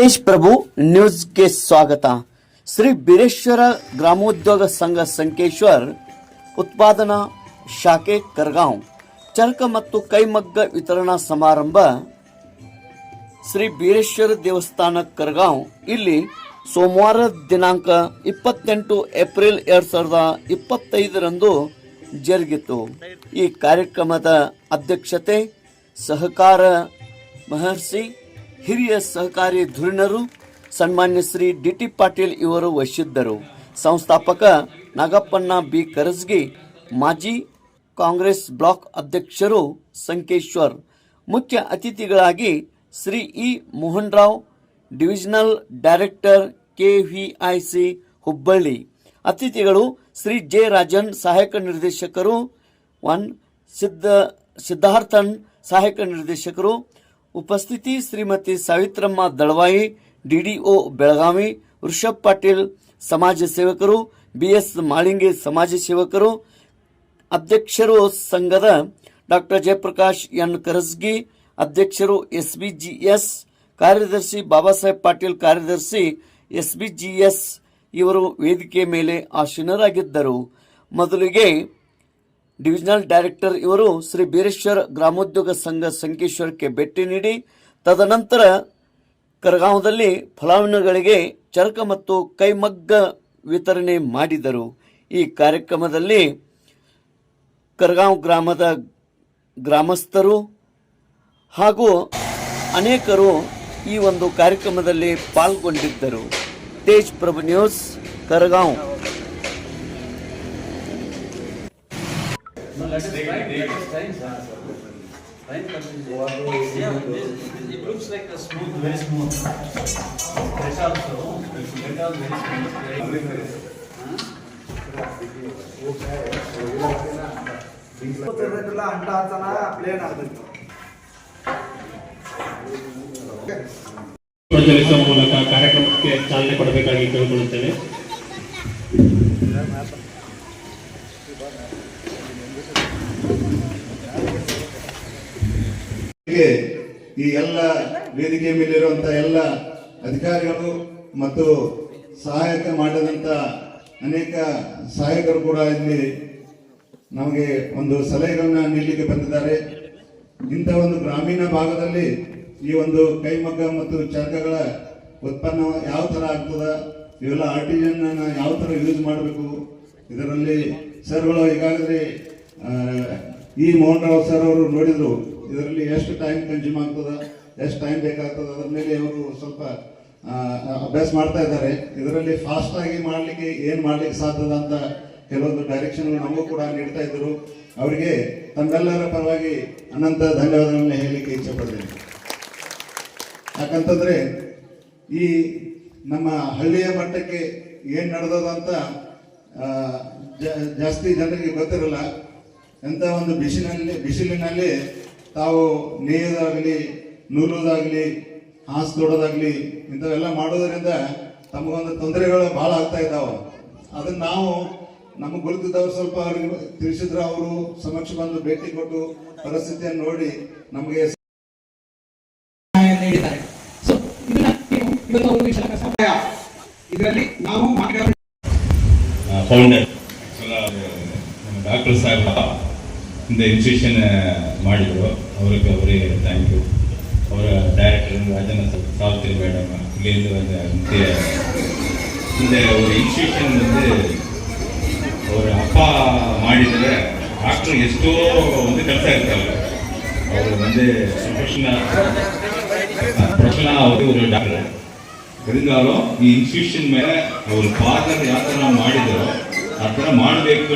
ತೇಜ್ ಪ್ರಭು ನ್ಯೂಸ್ಗೆ ಸ್ವಾಗತ. ಶ್ರೀ ಬೀರೇಶ್ವರ ಗ್ರಾಮೋದ್ಯೋಗ ಸಂಘ ಸಂಕೇಶ್ವರ್, ಉತ್ಪಾದನಾ ಶಾಖೆ, ಕರ್ಗಾಂವ್. ಚರಕ ಮತ್ತು ಕೈಮಗ್ಗ ವಿತರಣಾ ಸಮಾರಂಭ ಶ್ರೀ ಬೀರೇಶ್ವರ ದೇವಸ್ಥಾನ, ಕರ್ಗಾಂವ್. ಇಲ್ಲಿ ಸೋಮವಾರ ದಿನಾಂಕ ಇಪ್ಪತ್ತೆಂಟು ಏಪ್ರಿಲ್ ಎರಡು ಸಾವಿರದ ಇಪ್ಪತ್ತೈದರಂದು ಜರುಗಿತು. ಈ ಕಾರ್ಯಕ್ರಮದ ಅಧ್ಯಕ್ಷತೆ ಸಹಕಾರ ಮಹರ್ಷಿ ಹಿರಿಯ ಸಹಕಾರಿ ಧುರೀಣರು, ಸನ್ಮಾನ್ಯ ಶ್ರೀ ಡಿ ಟಿ ಪಾಟೀಲ್ ಇವರು ವಹಿಸಿದ್ದರು ಸಂಸ್ಥಾಪಕ ನಾಗಪ್ಪಣ್ಣ ಬಿ ಕರಸ್ಗಿ ಮಾಜಿ ಕಾಂಗ್ರೆಸ್ ಬ್ಲಾಕ್ ಅಧ್ಯಕ್ಷರು ಸಂಕೇಶ್ವರ್. ಮುಖ್ಯ ಅತಿಥಿಗಳಾಗಿ Shri E Mohan Rao divisional director KVIC Hubballi. ಅತಿಥಿಗಳು ಶ್ರೀ ಜೆ ರಾಜನ್ ಸಹಾಯಕ ನಿರ್ದೇಶಕರು, ಒನ್ ಸಿದ್ಧ, ಸಿದ್ಧಾರ್ಥನ್ ಸಹಾಯಕ ನಿರ್ದೇಶಕರು ಉಪಸ್ಥಿತಿ ಶ್ರೀಮತಿ ಸಾವಿತ್ರಮ್ಮ ದಳವಾಯಿ ಡಿಡಿಒ ಬೆಳಗಾವಿ, ವೃಷಭ್ ಪಾಟೀಲ್ ಸಮಾಜ ಸೇವಕರು ಬಿಎಸ್ ಮಾಳಿಂಗೆ ಸಮಾಜ ಸೇವಕರು, ಅಧ್ಯಕ್ಷರು ಸಂಘದ ಡಾಕ್ಟರ್ ಜಯಪ್ರಕಾಶ್ ಎನ್. ಕರಸ್ಗಿ, ಅಧ್ಯಕ್ಷರು ಎಸ್ಬಿಜಿಎಸ್ ಕಾರ್ಯದರ್ಶಿ ಬಾಬಾ ಸಾಹೇಬ್ ಪಾಟೀಲ್ ಕಾರ್ಯದರ್ಶಿ ಎಸ್ಬಿಜಿಎಸ್ ಇವರು ವೇದಿಕೆ ಮೇಲೆ ಆಸೀನರಾಗಿದ್ದರು. ಮೊದಲಿಗೆ ಡಿವಿಷನಲ್ ಡೈರೆಕ್ಟರ್ ಇವರು ಶ್ರೀ ಬೀರೇಶ್ವರ ಗ್ರಾಮೋದ್ಯೋಗ ಸಂಘ ಸಂಕೇಶ್ವರಕ್ಕೆ ಭೇಟಿ ನೀಡಿ, ತದನಂತರ ಕರಗಾಂವದಲ್ಲಿ ಫಲಾನುಭವಿಗಳಿಗೆ ಚರಕ ಮತ್ತು ಕೈಮಗ್ಗ ವಿತರಣೆ ಮಾಡಿದರು. ಈ ಕಾರ್ಯಕ್ರಮದಲ್ಲಿ ಕರಗಾಂವ್ ಗ್ರಾಮದ ಗ್ರಾಮಸ್ಥರು ಹಾಗೂ ಅನೇಕರು ಈ ಒಂದು ಕಾರ್ಯಕ್ರಮದಲ್ಲಿ ಪಾಲ್ಗೊಂಡಿದ್ದರು. Tej Prabhu news, Karagaon. It looks like a smooth, very smooth. This also, that also very smooth, very ಗೊತ್ತಿರಬೇಕಿಲ್ಲ ಅಂಟ ಹಂತನ plane ಆಗ್ಬೇಕು ಪ್ರಚಲಿಸುವ ಮೂಲಕ ಕಾರ್ಯಕ್ರಮಕ್ಕೆ ಚಾಲನೆ ಕೊಡಬೇಕಾಗಿ ಕೇಳಿಕೊಳ್ಳುತ್ತೇವೆ ಹೀಗೆ ಈ ಎಲ್ಲ ವೇದಿಕೆ ಮೇಲಿರುವಂತ ಎಲ್ಲ ಅಧಿಕಾರಿಗಳು ಮತ್ತು ಸಹಾಯಕ ಮಾಡಿದಂತ ಅನೇಕ ಸಹಾಯಕರು ಕೂಡ ಇಲ್ಲಿ ನಮಗೆ ಒಂದು ಸಲಹೆಗಳನ್ನ ನೀಡಲಿಕ್ಕೆ ಬಂದಿದ್ದಾರೆ. ಇಂಥ ಒಂದು ಗ್ರಾಮೀಣ ಭಾಗದಲ್ಲಿ ಈ ಒಂದು ಕೈಮಗ್ಗ ಮತ್ತು ಚರಕಗಳ ಉತ್ಪನ್ನ ಯಾವ ತರ ಆಗ್ತದ? ಇವೆಲ್ಲ ಆರ್ಟಿಜನ್ ಯಾವ ತರ ಯೂಸ್ ಮಾಡಬೇಕು? ಇದರಲ್ಲಿ ಸರ್ಗಳು ಈಗಾಗಲೇ ಈ ಮೋಹನ್ ರಾವ್ ಸರ್ ಅವರು ನೋಡಿದ್ರು, ಇದರಲ್ಲಿ ಎಷ್ಟು ಟೈಮ್ ಕನ್ಸ್ಯೂಮ್ ಆಗ್ತದೆ, ಎಷ್ಟು ಟೈಮ್ ಬೇಕಾಗ್ತದೆ, ಅದ್ರ ಮೇಲೆ ಅವರು ಸ್ವಲ್ಪ ಅಭ್ಯಾಸ ಮಾಡ್ತಾ ಇದ್ದಾರೆ. ಇದರಲ್ಲಿ ಫಾಸ್ಟ್ ಆಗಿ ಮಾಡ್ಲಿಕ್ಕೆ ಏನ್ ಮಾಡ್ಲಿಕ್ಕೆ ಸಾಧ್ಯದ ಅಂತ ಕೆಲವೊಂದು ಡೈರೆಕ್ಷನ್ ನಮಗೂ ಕೂಡ ನೀಡ್ತಾ ಇದ್ರು ಅವರಿಗೆ ತಮ್ಮೆಲ್ಲರ ಪರವಾಗಿ ಅನಂತ ಧನ್ಯವಾದಗಳನ್ನ ಹೇಳಲಿಕ್ಕೆ ಇಚ್ಛೆ ಪಡ್ತೇನೆ. ಯಾಕಂತಂದ್ರೆ, ಈ ನಮ್ಮ ಹಳ್ಳಿಯ ಮಟ್ಟಕ್ಕೆ ಏನ್ ನಡೆದದ ಅಂತ ಜಾಸ್ತಿ ಜನರಿಗೆ ಗೊತ್ತಿರಲ್ಲ. ಎಂತ ಒಂದು ಬಿಸಿಲಿನಲ್ಲಿ ಬಿಸಿಲಿನಲ್ಲಿ ತಾವು ನೇಯೋದಾಗಲಿ ನೂಲೋದಾಗಲಿ ಹಾಸು ದೊಡೋದಾಗ್ಲಿ ಇಂಥವೆಲ್ಲ ಮಾಡೋದ್ರಿಂದ ತಮಗೊಂದು ತೊಂದರೆಗಳು ಬಹಳ ಆಗ್ತಾ ಇದ್ದಾವೆ. ಅದನ್ನ ನಾವು ನಮಗೆ ಗುರುತಿದ್ದವ್ರು ಸ್ವಲ್ಪ ಅವ್ರಿಗೆ ತಿಳಿಸಿದ್ರೆ ಅವರು ಸಮಕ್ಷ ಬಂದು ಭೇಟಿ ಕೊಟ್ಟು ಪರಿಸ್ಥಿತಿಯನ್ನು ನೋಡಿ ನಮಗೆ ಇದರಲ್ಲಿ ನಾವು ಡಾಕ್ಟರ್ ಸಾಹೇಬ್ ಇಂದ ಇನ್ಸ್ಟಿಟ್ಯೂಷನ್ ಮಾಡಿದರು ಅವರಿಗೆ ಅವರಿಗೆ ಥ್ಯಾಂಕ್ ಯು ಅವರ ಡೈರೆಕ್ಟರ್ ರಾಜನ ಸಾವಿತ್ರಿ ಮೇಡಮ್ ಇಲ್ಲಿಂದ ಒಂದು ಮುಖ್ಯ ಹಿಂದೆ ஒரு ಇನ್ಸ್ಟಿಟ್ಯೂಷನ್ வந்து ஒரு அப்பா ಮಾಡಿದರೆ ಡಾಕ್ಟರ್ ಎಷ್ಟೋ ಒಂದು ಕೆಲಸ ಇರ್ತಾರಲ್ಲ ಅವರು வந்து ப்ரொஃபஷனல் ப்ரொஃபஷனல் ಅವರು ஒரு ಡಾಕ್ಟರ್ இருந்தாலும் ಈ ಇನ್ಸ್ಟಿಟ್ಯೂಷನ್ ಮೇಲೆ ಅವ್ರ ಫಾದರ್ ಯಾವ ಥರ ಮಾಡಿದರೋ ಆ ಥರ ಮಾಡಬೇಕು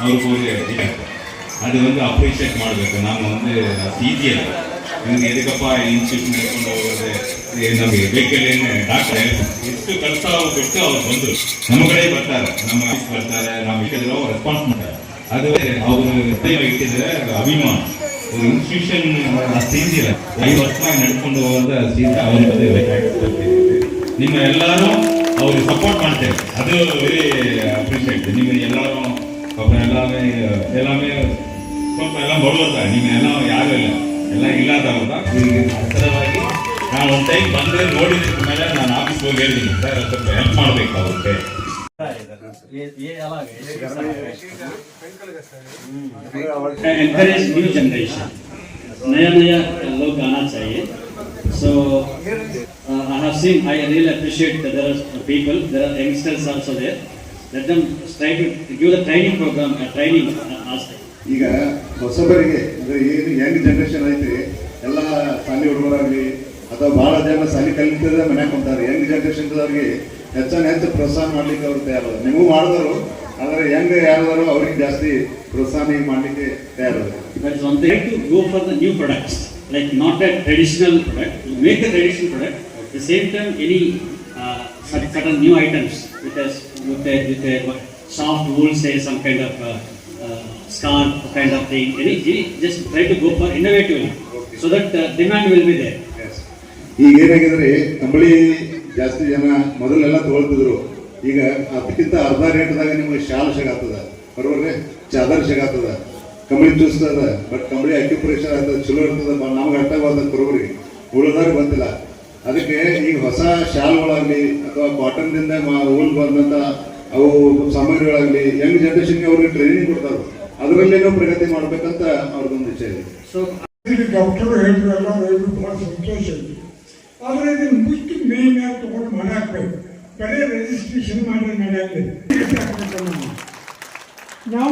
ಅವ್ರಿಗೆ ஒரு ಇದೆ ಅದು ಒಂದು ಅಪ್ರಿಷಿಯೇಟ್ ಮಾಡಬೇಕು ನಾನು ಒಂದು ಈಸಿಯಲ್ಲ ನಿಮಗೆ ಎದಕ್ಕಪ್ಪ ಇನ್ಸ್ಟಿಟ್ಯೂಷನ್ ನಡ್ಕೊಂಡು ಹೋಗೋದು ನಮಗೆ ಬೇಕಲ್ಲಿ ಡಾಕ್ಟ್ರೆ ಎಷ್ಟು ಕೆಲಸ ಬಿಟ್ಟು ಅವ್ರು ಬಂದರು ನಮ್ಮ ಕಡೆ ಬರ್ತಾರೆ ನಮ್ಮ ಬರ್ತಾರೆ ನಾವು ಇಟ್ಟಿದ್ರೆ ಅವ್ರು ರೆಸ್ಪಾನ್ಸ್ ಮಾಡ್ತಾರೆ ಅದು ಅವರು ಇಟ್ಟಿದ್ರೆ ಅಭಿಮಾನ ஒரு இன்ஸ்டியூஷன் ஸ்டேஜில் ஐந்து வருஷமாக நடுಕೊಂಡು ಹೋದ ಸ್ಟೇಜ್ ಅವರು ಬಂದು ನಿಮ್ಮ ಎಲ್ಲರೂ ಅವ್ರಿಗೆ ಸಪೋರ್ಟ್ ಮಾಡ್ತೇವೆ ಅದು ವೆರಿ ಅಪ್ರಿಷಿಯೇಟ್ ನಿಮ್ಮ ಎಲ್ಲರೂ ಎಲ್ಲಾಮೇ எல்லாமே ಸ್ವಲ್ಪ ಎಲ್ಲ ಬಡವರ್ತಾರೆ ನಿಮ್ಮ ಎಲ್ಲ ಯಾರು ಇಲ್ಲ ಎಲ್ಲ ಇಲ್ಲದವ್ರದ ಹತ್ತಿರವಾಗಿ ನಾನು ಒಂದು ಟೈಮ್ ಬಂದ್ರೆ ನೋಡಿದ ಮೇಲೆ ನಾನು ಆಫೀಸ್ಗೆ ಹೋಗಿ ಹೇಳಿದ್ದೀನಿ ಸರ್ ಸ್ವಲ್ಪ ಹೆಲ್ಪ್ ಮಾಡ್ಬೇಕು ಅವ್ರಿಗೆ encourage new generation. नया नया लोग आना चाहिए. So uh, I have seen, I really appreciate that there are people, there are youngsters also there. Let them try to give the training program, uh, training uh, aspect. ಈಗ ಹೊಸಬರಿಗೆ, ಅಂದ್ರೆ ಏನು Young generation ಐತಿ, ಎಲ್ಲ ಸಾಲಿ ಹುಡುಗರಾಗ್ಲಿ, ಅಥವಾ ಬಹಳ ಜನ ಸಾಲಿ ಕಲಿತದ ಮನೆ ಕುಂತಾರೆ ಯಂಗ್ ಜನರೇಷನ್ ಅವ್ರಿಗೆ ಹೆಚ್ಚಾನ ಹೆಚ್ಚು ಪ್ರೋತ್ಸಾಹ ಮಾಡ್ಲಿಕ್ಕೆ ಅವ್ರು ತಯಾರು ನಿಮಗೂ ಮಾಡಿದ್ರು ಆದರೆ ಯಂಗ್ ಯಾರಾದ್ರು ಅವ್ರಿಗೆ ಜಾಸ್ತಿ ಪ್ರೋತ್ಸಾಹ ಮಾಡಲಿಕ್ಕೆ ಮಾಡ್ಲಿಕ್ಕೆ go for the new products like not a traditional product make a traditional product the same time a traditional new items with with soft certain new items with uh, scarf kind of thing. Any, just try to go for innovatively, so that uh, demand will be there. ಈಗ ಏನಾಗಿದ್ರೆ ಕಂಬಳಿ ಜಾಸ್ತಿ ಜನ ಮೊದಲೆಲ್ಲ ತಗೊಳ್ತಿದ್ರು. ಈಗ ಅದಕ್ಕಿಂತ ಅರ್ಧ ರೇಟ್ದಾಗ ನಿಮಗೆ shawl ಸಿಗತ್ತದ ಬರೋಬ್ರಿ ಚಾದರ್ ಸಿಗತ್ತದ ಕಂಬಳಿ ಚೂಸ್ತದ ಬಟ್ ಕಂಬಳಿ ಅಕ್ಯುಪ್ರೆಷರ್ ಆಗ್ತದೆ ಚಲೋ ಇರ್ತದ ನಮ್ಗೆ ಅರ್ಥವಾದ ಬರೋಬ್ರಿ ಉಳಿದಾಗ ಬಂದಿಲ್ಲ ಅದಕ್ಕೆ ಈಗ ಹೊಸ ಶಾಲ್ಗಳಾಗಲಿ ಅಥವಾ ಕಾಟನ್ದಿಂದ ಊಲ್ ಬಂದಂತ ಅವು ಸಾಮಾನ್ಯಗಳಾಗಲಿ ಯಂಗ್ ಜನರೇಷನ್ಗೆ ಅವ್ರಿಗೆ ಟ್ರೈನಿಂಗ್ ಕೊಡ್ತಾರೆ ಅದರಲ್ಲೇನೋ ಪ್ರಗತಿ ಮಾಡ್ಬೇಕಂತ ಅವ್ರದ್ದೊಂದು ಇಚ್ಛೆ ಇದೆ. So ಡಾಕ್ಟರ್ ಹೇಳಿದ್ರು ಎಲ್ಲ ಹೇಳಿದ್ರು ಭಾಳ ಸಂತೋಷ ಇದೆ. ಆದರೆ ಇದನ್ನು ಮುಚ್ಚಿ ಮೇನ್ ಆಗಿ ತೊಗೊಂಡು ಮನೆ ಹಾಕ್ಬೇಕು. ಬರೀ ರಿಜಿಸ್ಟ್ರೇಷನ್ ಮಾಡಿ ನಡೆಯಲ್ಲಿ ನಾವು